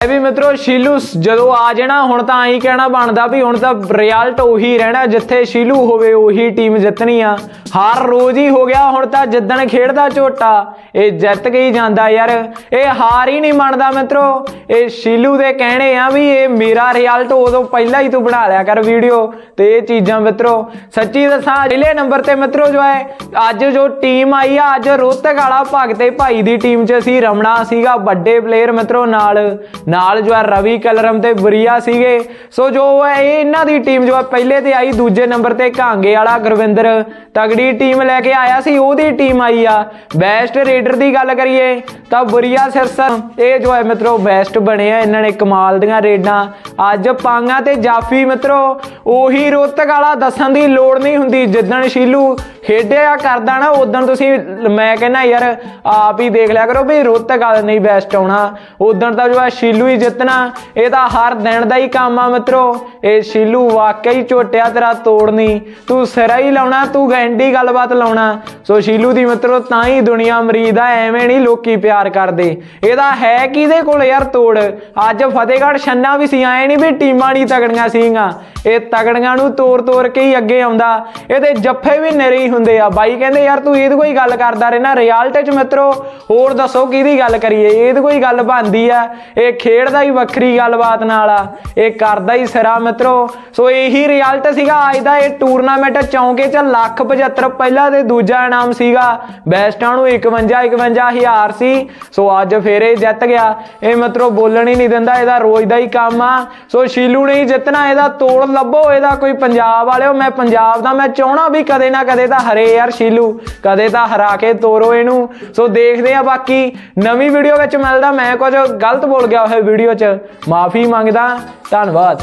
ਇਹ ਵੀ ਮਿੱਤਰੋ, ਸ਼ੀਲੂ ਜਦੋਂ ਆ ਜਾਣਾ, ਹੁਣ ਤਾਂ ਆਹੀ ਕਹਿਣਾ ਬਣਦਾ ਵੀ ਹੁਣ ਤਾਂ ਰਿਜ਼ਲਟ ਉਹੀ ਰਹਿਣਾ, ਜਿੱਥੇ ਸ਼ੀਲੂ ਹੋਵੇ ਉਹੀ ਟੀਮ ਜਿੱਤਣੀ ਆ। ਹਾਰ ਰੋਜ਼ ਹੀ ਹੋ ਗਿਆ, ਹੁਣ ਤਾਂ ਜਿੱਦਣ ਖੇਡਦਾ ਝੋਟਾ, ਇਹ ਜਿੱਤ ਕੇ ਹੀ ਜਾਂਦਾ ਯਾਰ। ਇਹ ਹਾਰ ਹੀ ਨਹੀਂ ਮੰਨਦਾ ਮਿੱਤਰੋ। ਇਹ ਸ਼ੀਲੂ ਦੇ ਕਹਿਣੇ ਆ ਵੀ ਇਹ ਮੇਰਾ ਰਿਜ਼ਲਟ ਉਦੋਂ ਪਹਿਲਾਂ ਹੀ ਤੂੰ ਬਣਾ ਲਿਆ ਕਰ ਵੀਡੀਓ। ਤੇ ਇਹ ਚੀਜ਼ਾਂ ਮਿੱਤਰੋ, ਸੱਚੀ ਦੱਸਾਂ ਪਹਿਲੇ ਨੰਬਰ ਤੇ ਮਿੱਤਰੋ ਜੋ ਹੈ, ਅੱਜ ਜੋ ਟੀਮ ਆਈ ਆ, ਅੱਜ ਰੋਤਕ ਵਾਲਾ ਭਗਤੇ ਭਾਈ ਦੀ ਟੀਮ 'ਚ ਸੀ ਰਮਣਾ ਸੀਗਾ, ਵੱਡੇ ਪਲੇਅਰ ਮਿੱਤਰੋ ਨਾਲ ਨਾਲ ਜੋ ਹੈ ਰਵੀ ਕਲਰਮ ਤੇ ਬਰੀਆ ਸੀਗੇ। ਸੋ ਜੋ ਹੈ ਇਹ ਇਹਨਾਂ ਦੀ ਟੀਮ ਜੋ ਹੈ ਪਹਿਲੇ ਤੇ ਆਈ, ਦੂਜੇ ਨੰਬਰ ਤੇ ਕਾਂਗੇ ਵਾਲਾ ਗੁਰਵਿੰਦਰ। ਤਗੜੀ ਟੀਮ ਲੈ ਕੇ ਆਇਆ ਸੀ, ਉਹਦੀ ਟੀਮ ਆਈ ਆ। ਬੈਸਟ ਰੇਡਰ ਦੀ ਗੱਲ ਕਰੀਏ, ਤਾਂ ਬਰੀਆ ਸਿਰਸਾ ਇਹ ਜੋ ਹੈ ਮਿੱਤਰੋ ਬੈਸਟ ਬਣੇ ਆ, ਇਹਨਾਂ ਨੇ ਕਮਾਲ ਦੀਆਂ ਰੇਡਾਂ ਅੱਜ ਪਾਂਗਾ ਤੇ ਜਾਫੀ ਮਿੱਤਰੋ, ਉਹੀ ਰੋਤਕ ਵਾਲਾ ਦੱਸਣ ਦੀ ਲੋੜ ਨਹੀਂ ਹੁੰਦੀ, ਜਿੱਦਣ ਸ਼ੀਲੂ ਖੇਡਿਆ ਕਰਦਾ ਨਾ ਉਦੋਂ ਤੁਸੀਂ ਮੈਂ ਕਹਿੰਦਾ ਯਾਰ ਆਪ ਹੀ ਦੇਖ ਲਿਆ ਕਰੋ ਵੀ ਰੋਹਤਕ ਵਾਲਾ ਨਹੀਂ ਬੈਸਟ ਆਉਣਾ ਉਦੋਂ ਤਾਂ ਜੋ ਹੈ ਸ਼ੀਲੂ ਹੀ ਜਿੱਤਣਾ, ਇਹ ਤਾਂ ਹਰ ਦਿਨ ਦਾ ਹੀ ਕੰਮ ਆ ਮਿੱਤਰੋ। ਇਹ ਸ਼ੀਲੂ ਵਾਕਈ ਝੋਟਿਆ ਤੇਰਾ ਤੋੜਨੀ ਤੂੰ ਸਿਰਾ ਹੀ ਲਾਉਣਾ, ਤੂੰ ਗੈਂਡੀ ਗੱਲਬਾਤ ਲਾਉਣਾ। ਸੋ ਸ਼ੀਲੂ ਦੀ ਮਿੱਤਰੋ, ਤਾਂ ਹੀ ਦੁਨੀਆ ਮਰੀਦ ਆ, ਐਵੇਂ ਨਹੀਂ ਲੋਕੀ ਪਿਆਰ ਕਰਦੇ। ਇਹਦਾ ਹੈ ਕਿਹਦੇ ਕੋਲ ਯਾਰ ਤੋੜ? ਅੱਜ ਫਤਿਹਗੜ੍ਹ ਛੰਨਾ ਵੀ ਸੀ ਆਏ ਨਹੀਂ ਵੀ ਟੀਮਾਂ ਨਹੀਂ ਤਗੜੀਆਂ ਸੀਗੀਆਂ। ਇਹ ਤਗੜੀਆਂ ਨੂੰ ਤੋੜ ਤੋੜ ਕੇ ਹੀ ਅੱਗੇ ਆਉਂਦਾ। ਇਹਦੇ ਜੱਫੇ ਵੀ ਨਰੇ ਹੁੰਦੇ ਆ। ਬਾਈ ਕਹਿੰਦੇ, ਯਾਰ ਤੂੰ ਇਹਦੇ ਕੋਈ ਗੱਲ ਕਰਦਾ ਰਹਿਣਾ ਰਿਜ਼ਲਟ 'ਚ ਮਿੱਤਰੋ। ਹੋਰ ਦੱਸੋ ਕਿਹਦੀ ਗੱਲ ਕਰੀਏ? ਇਹਦੇ ਕੋਈ ਗੱਲ ਬਣਦੀ ਆ? ਇਹ ਖੇਡਦਾ ਹੀ ਵੱਖਰੀ ਗੱਲਬਾਤ ਨਾਲ ਆ। ਇਹ ਕਰਦਾ ਹੀ ਸਿਰਾ ਮਿੱਤਰੋ। ਸੋ ਇਹੀ ਰਿਜ਼ਲਟ ਸੀਗਾ। ਅੱਜ ਦਾ ਇਹ ਟੂਰਨਾਮੈਂਟ ਚੌਂਕੇ 'ਚ ਲੱਖ 75 ਪਹਿਲਾ ਤੇ ਦੂਜਾ ਇਨਾਮ ਸੀਗਾ। ਬੈਸਟਾਂ ਨੂੰ 51 51 ਹਜ਼ਾਰ ਸੀ। ਸੋ ਅੱਜ ਫੇਰ ਇਹ ਜਿੱਤ ਗਿਆ। ਇਹ ਮਿੱਤਰੋ, ਬੋਲਣ ਹੀ ਨਹੀਂ ਦਿੰਦਾ। ਇਹਦਾ ਰੋਜ਼ ਦਾ ਹੀ ਕੰਮ ਆ। ਸੋ ਸ਼ੀਲੂ ਨੇ ਹੀ ਜਿੱਤਣਾ। ਇਹਦਾ ਤੋੜ ਲੱਭੋ ਇਹਦਾ ਕੋਈ ਪੰਜਾਬ ਵਾਲਿਓ, ਮੈਂ ਪੰਜਾਬ ਦਾ, ਮੈਂ ਚਾਹਣਾ ਵੀ ਕਦੇ ਨਾ ਕਦੇ ਤਾਂ ਹਰੇ ਯਾਰ ਸ਼ੀਲੂ, ਕਦੇ ਤਾਂ ਹਰਾ ਕੇ ਤੋਰੋ ਇਹਨੂੰ। ਸੋ ਦੇਖਦੇ ਆ ਬਾਕੀ ਨਵੀਂ ਵੀਡੀਓ ਵਿੱਚ ਮਿਲਦਾ, ਮੈਂ ਕੁਝ ਗਲਤ ਬੋਲ ਗਿਆ ਹੋਇਆ ਵੀਡੀਓ 'ਚ। ਮਾਫੀ ਮੰਗਦਾ, ਧੰਨਵਾਦ।